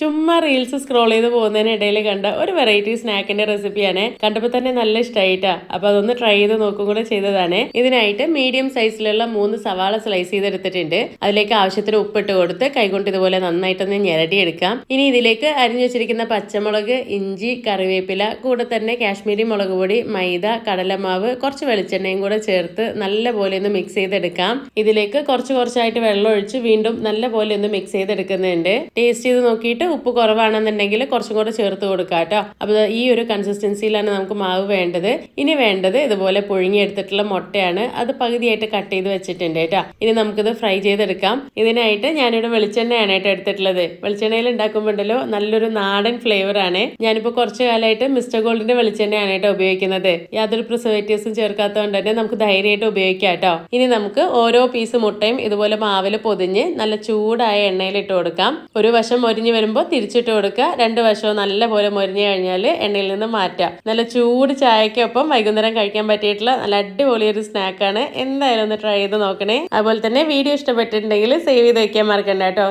ചുമ്മാ reels scroll ചെയ്ത് പോകുന്നതിനിടയിൽ കണ്ട ഒരു വെറൈറ്റി സ്നാക്കിന്റെ റെസിപ്പിയാണ് കണ്ടപ്പോൾ തന്നെ നല്ല ഇഷ്ടമായിട്ടാ അപ്പൊ അതൊന്ന് ട്രൈ ചെയ്ത് നോക്കും കൂടെ ചെയ്തതാണ്. ഇതിനായിട്ട് മീഡിയം സൈസിലുള്ള മൂന്ന് സവാള സ്ലൈസ് ചെയ്തെടുത്തിട്ടുണ്ട്. അതിലേക്ക് ആവശ്യത്തിന് ഉപ്പിട്ട് കൊടുത്ത് കൈകൊണ്ട് ഇതുപോലെ നന്നായിട്ടൊന്ന് ഞെരടിയെടുക്കാം. ഇനി ഇതിലേക്ക് അരിഞ്ഞു വെച്ചിരിക്കുന്ന പച്ചമുളക് ഇഞ്ചി കറിവേപ്പില കൂടെ തന്നെ കാശ്മീരി മുളക് പൊടി മൈദ കടലമാവ് കുറച്ച് വെളിച്ചെണ്ണയും കൂടെ ചേർത്ത് നല്ല പോലെ ഒന്ന് മിക്സ് ചെയ്തെടുക്കാം. ഇതിലേക്ക് കുറച്ച് കുറച്ചായിട്ട് വെള്ളം ഒഴിച്ച് വീണ്ടും നല്ല പോലെ ഒന്ന് മിക്സ് ചെയ്തെടുക്കുന്നുണ്ട്. ടേസ്റ്റ് ചെയ്ത് നോക്കിയിട്ട് ഉപ്പ് കുറവാണെന്നുണ്ടെങ്കിൽ കുറച്ചും കൂടെ ചേർത്ത് കൊടുക്കാം കേട്ടോ. അപ്പോൾ ഈ ഒരു കൺസിസ്റ്റൻസിയിലാണ് നമുക്ക് മാവ് വേണ്ടത്. ഇനി വേണ്ടത് ഇതുപോലെ പുഴുങ്ങിയെടുത്തിട്ടുള്ള മുട്ടയാണ്. അത് പകുതിയായിട്ട് കട്ട് ചെയ്ത് വെച്ചിട്ടുണ്ട് കേട്ടോ. ഇനി നമുക്കിത് ഫ്രൈ ചെയ്തെടുക്കാം. ഇതിനായിട്ട് ഞാനിവിടെ വെളിച്ചെണ്ണയാണ് കേട്ടോ എടുത്തിട്ടുള്ളത്. വെളിച്ചെണ്ണയിൽ ഉണ്ടാക്കുമ്പോണ്ടല്ലോ നല്ലൊരു നാടൻ ഫ്ലേവർ ആണ്. ഞാനിപ്പോൾ കുറച്ച് കാലമായിട്ട് മിസ്റ്റർ ഗോൾഡിന്റെ വെളിച്ചെണ്ണയാണ് കേട്ടോ ഉപയോഗിക്കുന്നത്. യാതൊരു പ്രിസർവേറ്റീവ്സും ചേർക്കാത്തതുകൊണ്ട് തന്നെ നമുക്ക് ധൈര്യമായിട്ട് ഉപയോഗിക്കാം കേട്ടോ. ഇനി നമുക്ക് ഓരോ പീസ് മുട്ടയും ഇതുപോലെ മാവിൽ പൊതിഞ്ഞ് നല്ല ചൂടായ എണ്ണയിൽ ഇട്ട് കൊടുക്കാം. ഒരു വശം മൊരിഞ്ഞ് വരുമ്പോൾ തിരിച്ചിട്ട് കൊടുക്കുക. രണ്ട് വശവും നല്ലപോലെ പോലെ മൊരിഞ്ഞ് കഴിഞ്ഞാൽ എണ്ണയിൽ നിന്ന് മാറ്റാം നല്ല ചൂട് ചായക്കൊപ്പം വൈകുന്നേരം കഴിക്കാൻ പറ്റിയിട്ടുള്ള നല്ല അടിപൊളി ഒരു സ്നാക്കാണ് എന്തായാലും ഒന്ന് ട്രൈ ചെയ്ത് നോക്കണേ. അതുപോലെ തന്നെ വീഡിയോ ഇഷ്ടപ്പെട്ടിട്ടുണ്ടെങ്കിൽ സേവ് ചെയ്ത് വയ്ക്കാൻ മറക്കണ്ട കേട്ടോ.